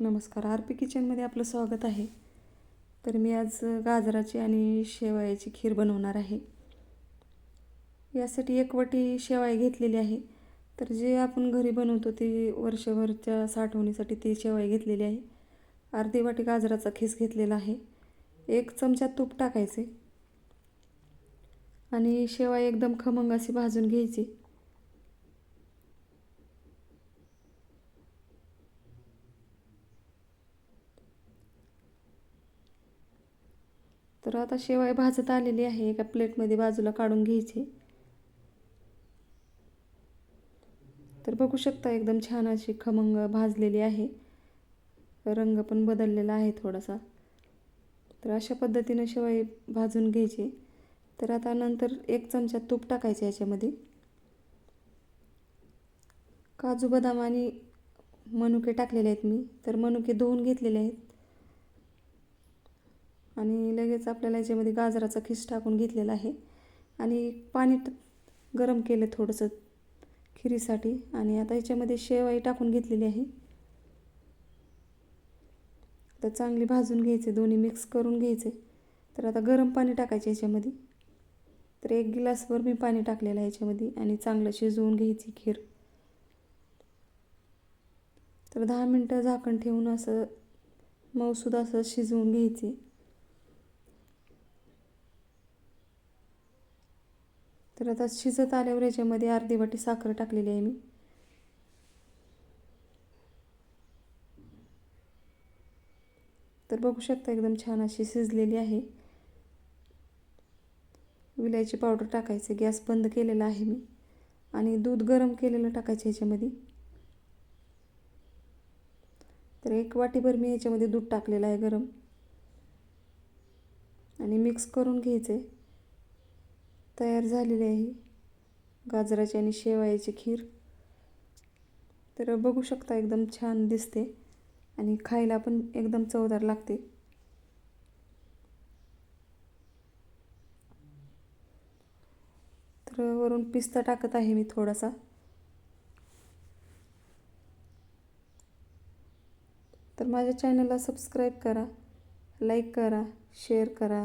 नमस्कार. R P किचनमध्ये आपलं स्वागत आहे. तर मी आज गाजराची आणि शेवयाची खीर बनवणार आहे. यासाठी एक वाटी शेवाय घेतलेली आहे. तर जे आपण घरी बनवतो ती वर्षभरच्या साठवणीसाठी ती शेवाय घेतलेली आहे. अर्धी वाटी गाजराचा खीस घेतलेला आहे. एक चमचा तूप टाकायचे. आणि शेवाय एकदम खमंग अशी भाजून घ्यायची. तर आता शेवाय भाजत आलेली आहे. एका प्लेटमध्ये बाजूला काढून घ्यायची. तर बघू शकता एकदम छान अशी खमंग भाजलेली आहे. रंग पण बदललेला आहे थोडासा. तर अशा पद्धतीनं शेवाई भाजून घ्यायची. तर आता नंतर एक चमचा तूप टाकायचं याच्यामध्ये. काजू बदाम आणि मनुके टाकलेले आहेत मी. तर मनुके धुवून घेतलेले आहेत. आणि लगेच आपल्याला याच्यामध्ये गाजराचा खीस टाकून घेतलेला आहे. आणि पाणी गरम केलं थोडंसं खिरीसाठी. आणि आता याच्यामध्ये शेवाई टाकून घेतलेली आहे. तर चांगली भाजून घ्यायचे दोन्ही मिक्स करून घ्यायचे. तर आता गरम पाणी टाकायचे याच्यामध्ये. तर एक गिलासभर मी पाणी टाकलेलं आहे याच्यामध्ये आणि चांगलं शिजवून घ्यायची खीर. तर दहा मिनटं झाकण ठेवून असं मऊसूद असं शिजवून घ्यायची. तर आता शिजत आल्यावर याच्यामध्ये अर्धी वाटी साखर टाकलेली आहे मी. तर बघू शकता एकदम छान अशी शिजलेली आहे. विलायची पावडर टाकायचं गॅस बंद केलेला आहे मी. आणि दूध गरम केलेलं टाकायचं ह्याच्यामध्ये तर एक वाटीभर मी ह्याच्यामध्ये दूध टाकलेलं आहे गरम. आणि मिक्स करून घ्यायचे तयार झालेली आहे. गाजराची आणि शेवयाची खीर. तर बघू शकता एकदम छान दिसते आणि खायला पण एकदम चवदार लागते. तर वरून पिस्ता टाकत आहे मी थोडासा. तर माझ्या चॅनलला सबस्क्राईब करा लाईक करा शेअर करा.